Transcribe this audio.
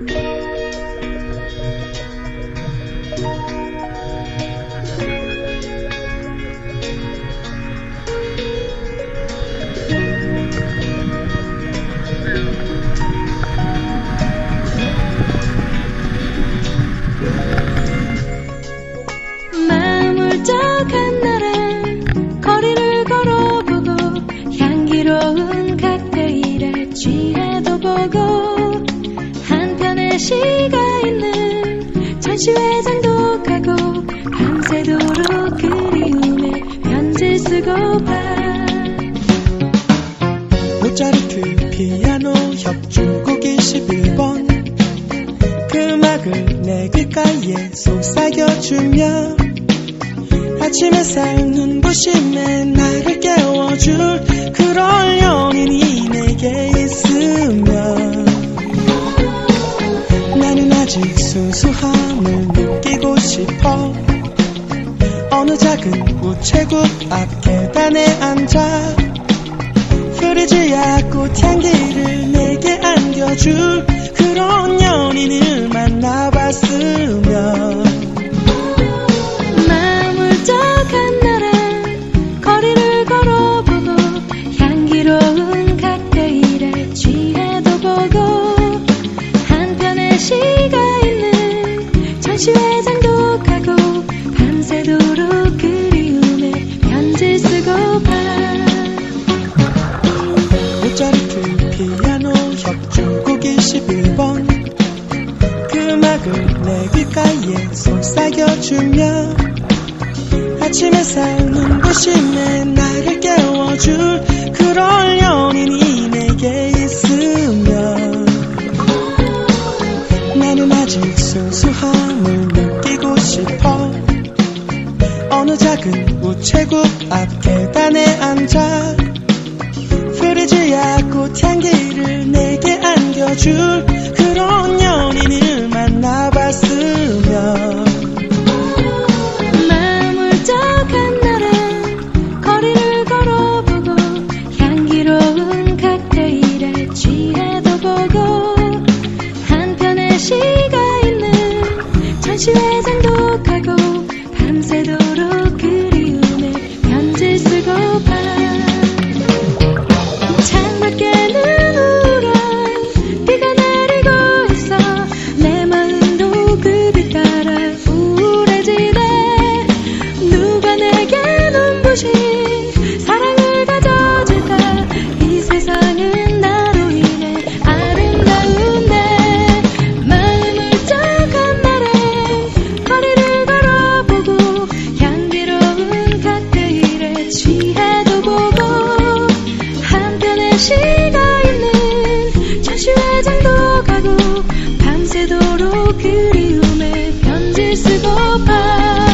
마음 시회장도 가고 밤새도록 그리움에 편지 쓰고파 모차르트 피아노 협주곡 21번. 그 음악을 내 귓가에 속삭여주며 아침 햇살 눈부심에 나 아직 순수함을 느끼고 싶어. 어느 작은 우체국 앞 계단에 앉아 흐르지야 꽃향기를 내게 안겨줄 새도록 그리움에 편지 쓰고파 모차르트 피아노 협주곡 21번. 그 음악을 내 귓가에 속삭여주며 아침 햇살 눈부심에 나를 깨워줄 그런 연인이 내게 있으면 나는 아직 순수함 작은 우체국 앞 계단에 앉아 흐르지야 꽃향기를 내게 안겨줄 가고 밤새도록 그리움에 편지 쓰고 봐